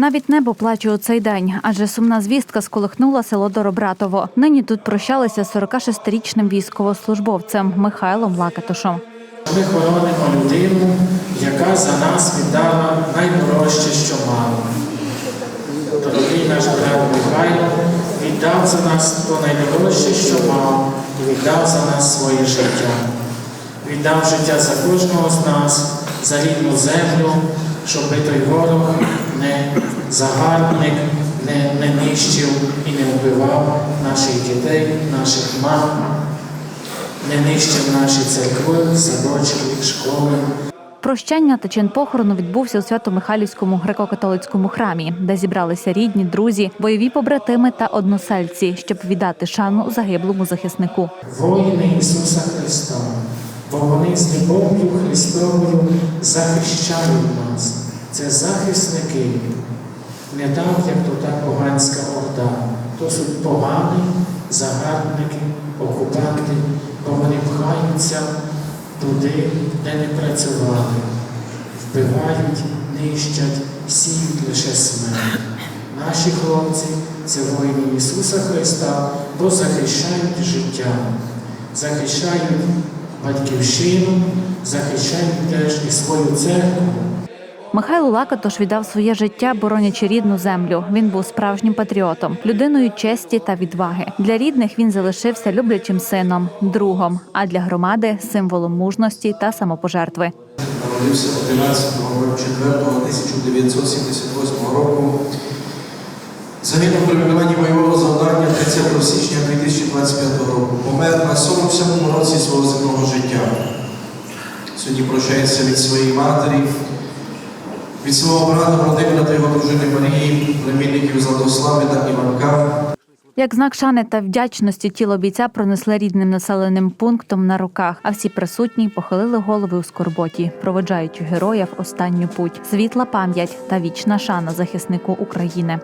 Навіть небо плаче у цей день, адже сумна звістка сколихнула село Доробратово. Нині тут прощалися з 46-річним військовослужбовцем Михайлом Лакатушем. Ми хоронимо людину, яка за нас віддала найдорожче, що мала. Дорогий наш брат Михайло віддав за нас то найдорожче, що мав, і віддав за нас своє життя. Віддав життя за кожного з нас, за рідну землю, щоб той ворог не загарбник, не, не нищив і не вбивав наших дітей, наших мам, не нищив наші церкви, садочки, школи. Прощання та чин похорону відбувся у Свято-Михайлівському греко-католицькому храмі, де зібралися рідні, друзі, бойові побратими та односельці, щоб віддати шану загиблому захиснику. воїни Ісуса Христа, бо вони з любов'ю Христовою захищають нас. Це захисники, не так, як то та поганська орда. То суть погані загарбники, окупанти, бо вони пхаються туди, де не працювали, вбивають, нищать, сіють лише смерть. Наші хлопці це воїни Ісуса Христа, бо захищають життя, захищають батьківщину, захищають теж і свою церкву. Михайло Лакатош віддав своє життя, боронячи рідну землю. Він був справжнім патріотом, людиною честі та відваги. Для рідних він залишився люблячим сином, другом, а для громади символом мужності та самопожертви. Народився 11.04.1978 року. Загинув при виконанні бойового завдання 30 січня 2025 року. Помер на 47-му році свого земного життя. Сьогодні прощається від своєї матері, від свого брата Володимира та його дружини Марії, племінників Златослави та Іванка. Як знак шани та вдячності тіло бійця пронесли рідним населеним пунктом на руках, а всі присутні похилили голови у скорботі, проведжаючи героя в останню путь. Світла пам'ять та вічна шана захиснику України.